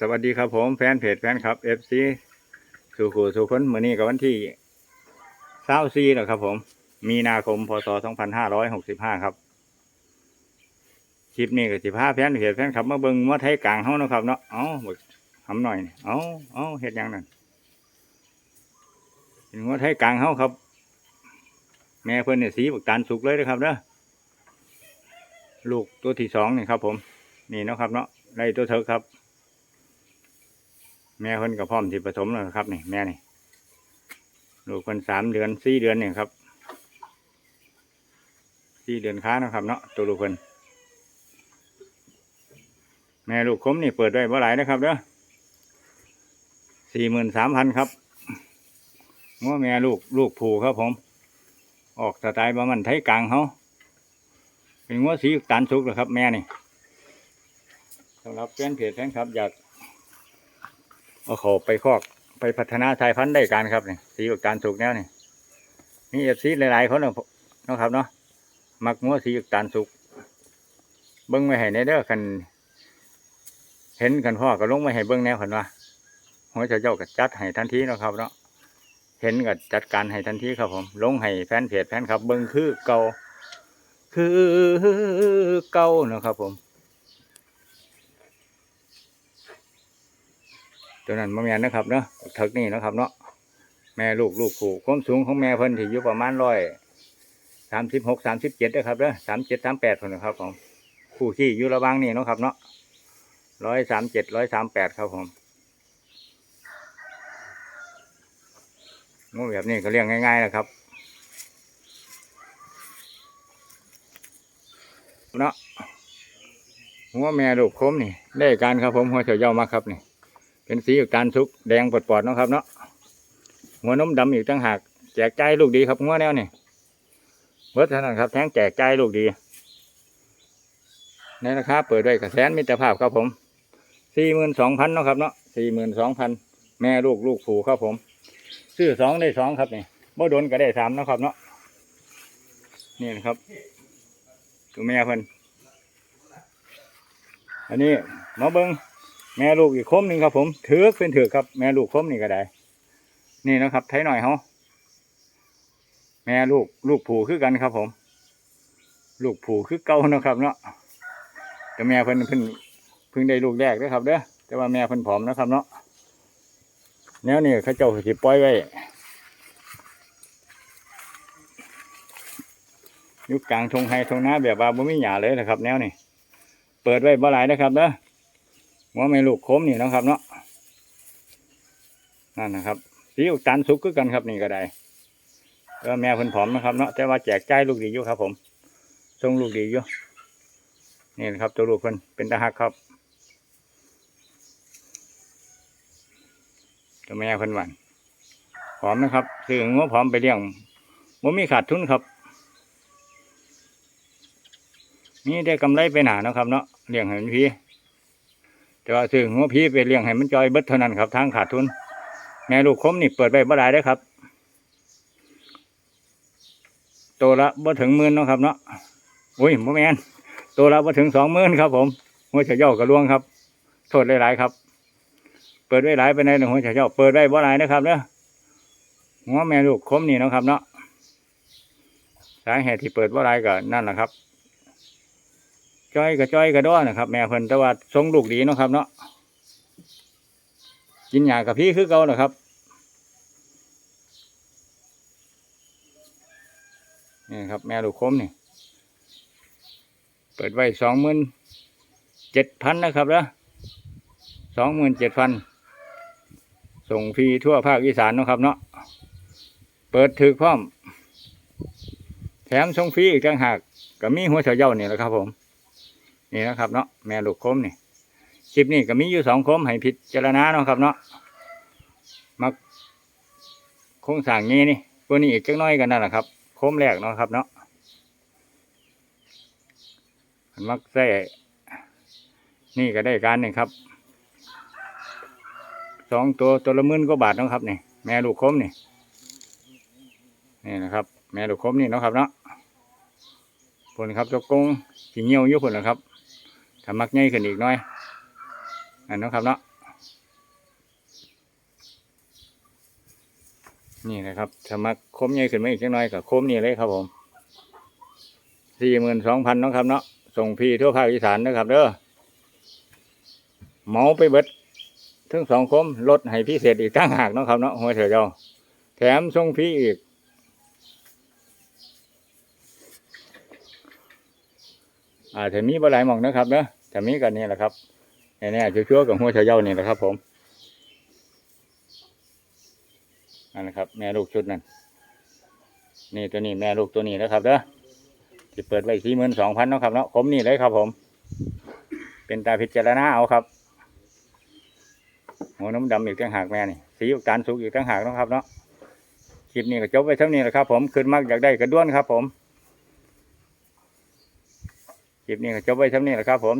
สวัสดีครับผมแฟนเพจแฟนคลับเอฟซีสู่ขู่สู่คนมือนี้กับวันที่เศร้าซีแล้วครับผม มีนาคมพศสองพันห้าร้อยหกสิบห้าครับ คลิปนี้ก็สิบห้าแฟนเพจแฟนคลับมาเบิ่งว่าไทยกลางเฮานะครับเนาะเอ้าบักทำหน่อยเอ้าเอ้าเฮ็ดยังนั่นเป็นว่าไทยกลางเฮาครับ แม่เพิ่นเนี่ยสีบักตาลสุกเลยนะครับเด้อลูกตัวที่สองนี่ครับผม นี่นะครับเนาะได้ตัวเถิกครับ แม่เพิ่นก็พร้อมที่ผสมแล้วครับนี่แม่นี่ลูกเพิ่นสามเดือนสี่เดือนเนี่ยครับสี่เดือนค้านะครับเนาะตัวลูกเพิ่นแม่ลูกคมนี่เปิดไว้เมื่อไหร่นะครับเด้อสี่หมื่นสามพันครับง้อแม่ลูกลูกผูครับผม ออกสไตล์ประมันไทยกลางเขาเป็นง้อสีตาลสุกเหรอครับ แม่นี่สำหรับแฟนเพจแฟนครับอยาก เอาเขาไปคอกไปพัฒนาสายพันธุ์ได้การครับเนี่ยสีกับการสุกแนวนี่นี่เอฟซีหลายๆคนเนาะเนาะครับเนาะมักงัวสีกับการสุกเบิ้งไว้ให้ในเด้อคันเห็นกันพ่อก็ลงไว้ให้เบิ้งแนวคันว่าหัวเจ้าเจ้าก็จัดให้ทันทีเนาะครับเนาะเห็นก็จัดการให้ทันทีครับผม ลงให้แฟนเพจแฟนครับ เบิ้งคือเก่าคือเก่านะครับผม ตัวนั้นมะแม่นะครับเนาะเถิกนี่นะครับเนาะแม่ลูกลูกผูกความสูงของแม่เพิ่นที่อยู่ประมาณร้อยสามสิบหกสามสิบเจ็ดนะครับเนาะสามเจ็ดสามแปดคนนะครับผมคู่ขี้อยู่ระว่างนี่เนาะครับเนาะร้อยสามเจ็ดร้อยสามแปดครับผมงูแบบนี้ก็เลี้ยงง่ายๆนะครับเนาะหัวแม่ลูกคมนี่ ได้การครับผมหัวเฉยเย่ามากครับนี่ เป็นสีตาลสุกแดงปอดๆเนาะครับเนาะหัวนมดำอีกตั้งหากแจกใจลูกดีครับงัวแนวนี่เบิร์ดเท่านครับแทงแจกใจลูกดีในราคาเปิดด้วยกระแสนมิตรภาพครับผมสี่หมื่นสองพันเนาะครับเนาะสี่หมื่นสองพันแม่ลูกลูกผูครับผม ซื้อสองได้สองครับนี่บ่โดนก็ได้สามนะครับเนาะนี่นะครับตัวแม่เพิ่นอันนี้มาเบิ้ง แม่ลูกอีกคมหนึ่งครับ ผมถือกเป็นถือกครับ แม่ลูกคมนี่ก็ได้ นี่นะครับไทยหน่อยเขาแม่ลูกลูกผูคือกันครับ ผม ลูกผูคือเก่าเนาะครับเนาะแต่แม่เพิ่นเพิ่นเพิ่งได้ลูกแรกด้อครับเด้อแต่ว่าแม่เพิ่นผอมนะครับเนาะแนวนี้เขาเจ้าสิปล่อยไว้ยุคกลางทงไฮทงน้าแบบว่าบ่มีหยาเลยนะครับ แนวนี้เปิดไว้บ่หลายนะครับเด้อ หัว่าไม่ลูกโคมนี่นะครับ เนาะนั่นนะครับสีอุตาลสุกคือกันครับนี่ก็ได้ก็แม่เพิ่นผอมนะครับเนาะแต่ว่าแจกใจลูกดีอยู่ครับ ผมทรงลูกดีอยู่นี่นะครับ ตัวลูกเพิ่นเป็นตาหักครับตัวแม่เพิ่นหวานผอมนะครับซื้องัวผอมไปเลี้ยงบ่มีขาดทุนครับนี่ได้กำไรไปหนานะครับเนาะเลี้ยงให้มันพี่ แต่ว่าซื้อหัวพี่ไปเลี้ยงให้มันจอยเบิดเท่านั้นครับทางขาดทุนแม่ลูกคมนี่เปิดไปบ่ได้ได้ครับตัวละบ่ถึงหมื่นเนาะครับเนาะอุ้ยบ่แมนตัวละบ่ถึงสองหมื่นครับ ผมหัวเฉยย่อกระลวงครับโทษหลายๆครับ เปิดไว้หลายไปในในหัวเฉยย่อเปิดไว้บ่หลายนะครับเนาะหัวแม่ลูกคมนี่เนาะครับเนาะสาเหตุที่เปิดบ่หลายก็นั่นแหละครับ จ้อยกับจ้อยกับด้อนะครับ แม่เพิ่นแต่ว่าทรงลูกดีเนาะครับ เนาะกินหญ้ากับพี่คือเก่านะครับนี่ครับ แม่ลูกคมนี่เปิดไว้สองหมื่นเจ็ดพันนะครับนะสองหมื่นเจ็ดพันส่งฟรีทั่วภาคอีสานนะครับ เนาะเปิดถือพร้อม แถมส่งฟรีอีกต่างหากก็มีหัวเฉาเย้านี่แหละครับผม นี่นะครับเนาะแม่ลูกคมนี่คลิปนี้ก็มีอยู่สองคมให้พิจารณาเนาะครับเนาะมาโค้งสั่งนี้นี่ตัวนี้อีกจักน้อยกันนั่นแหละครับโคมแรกเนาะครับเนาะมันมักใส่นี่ก็ได้การหนึ่งครับสองตัวตัวละหมื่นกว่าบาทเนาะครับนี่แม่ลูกคมนี่นี่นะครับ แม่ลูกคมนี่เนาะครับเนาะผลครับตัวกงสีเงี้ยวยุผลนะครับ ถ้ามักง่ายขึ้นอีกน้อยอันนั้ะครับเนาะนี่นะครับถ้ามักคมง่ายขึ้นมาอีกเล็กน้อยกับคมนี่เลยครับผมสี่หมื่นสองพันน้องครับเนาะส่งพีทั่วภาคอีสานนะครับเด้อเมาไปเบิทั้งสองคมลดให้พิเศษอีกตั้งหากน้องครับเนาะหัวเสือเจ้าแถมส่งพีอีก อาจจะมีบ่หลายหมองนะครับเนาะแต่มีกันนี่แหละครับแน่ๆชัวร์ๆกับหัวเฉาเย้านี่แหละครับ ผมนั่นแหละครับ แม่ลูกชุดนั่นนี่ตัวนี้แม่ลูกตัวนี้นะครับเด้อที่เปิดไว้สี่หมื่นสองพันนะครับเนาะผมนี่เลยครับ ผม เป็นตาพิจารณาเอาครับหัวน้ำดำอีกต่างหากแม่นี่สีอุกตาลสุกอีกต่างหากนะครับเนาะคลิปนี้ก็จบไว้เท่านี้แหละครับ ผมขึ้นมากอยากได้กระด้วนครับ ผม คลิปนี้ก็จบไว้เท่านี้แหละครับผม